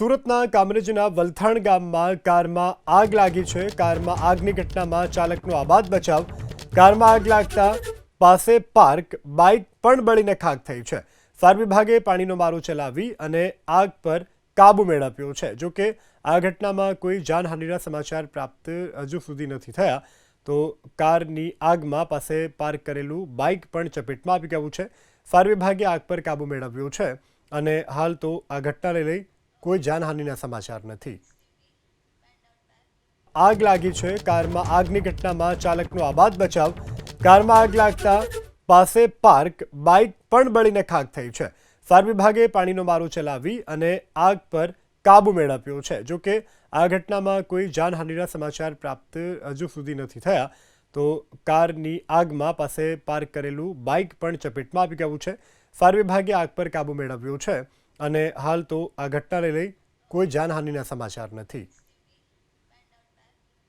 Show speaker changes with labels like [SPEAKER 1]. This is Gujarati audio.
[SPEAKER 1] સુરતના કામરેજના વલથાણ ગામમાં કારમાં આગ લાગી છે. કારમાં આગની ઘટનામાં ચાલકનો આબાદ બચાવ. કારમાં આગ લાગતા પાસે પાર્ક, બાઇક પણ બળીને ખાક થઈ છે. ફાયર વિભાગે પાણીનો મારો ચલાવી અને આગ પર કાબુ મેળવ્યો છે. જો કે આ ઘટનામાં કોઈ જાનહાનિના સમાચાર પ્રાપ્ત હજુ સુધી નથી થયા, તો કારની આગમાં પાસે પાર્ક કરેલું બાઇક પણ ચપેટમાં આવી ગયું છે. ફાયર વિભાગે આગ પર કાબુ મેળવ્યો છે અને હાલ તો આ ઘટનાને લઈ કોઈ જાનહાનિના સમાચાર નથી. આગ લાગી છે, કારમાં આગની ઘટનામાં ચાલકનો આબાદ બચાવ. કારમાં આગ લાગતા પાસે પાર્ક, બાઇક પણ બળીને ખાક થઈ છે. ફાયર વિભાગે પાણીનો મારો ચલાવી અને આગ પર કાબુ મેળવ્યો છે. જો કે આ ઘટનામાં કોઈ જાનહાનિના સમાચાર પ્રાપ્ત હજુ સુધી નથી થયા, તો કારની આગમાં પાસે પાર્ક કરેલું બાઇક પણ ચપેટમાં આવી ગયું છે. ફાયર વિભાગે આગ પર કાબુ મેળવ્યો છે. અને હાલ તો આ ઘટનાને લઈ કોઈ જાનહાનિના સમાચાર નથી.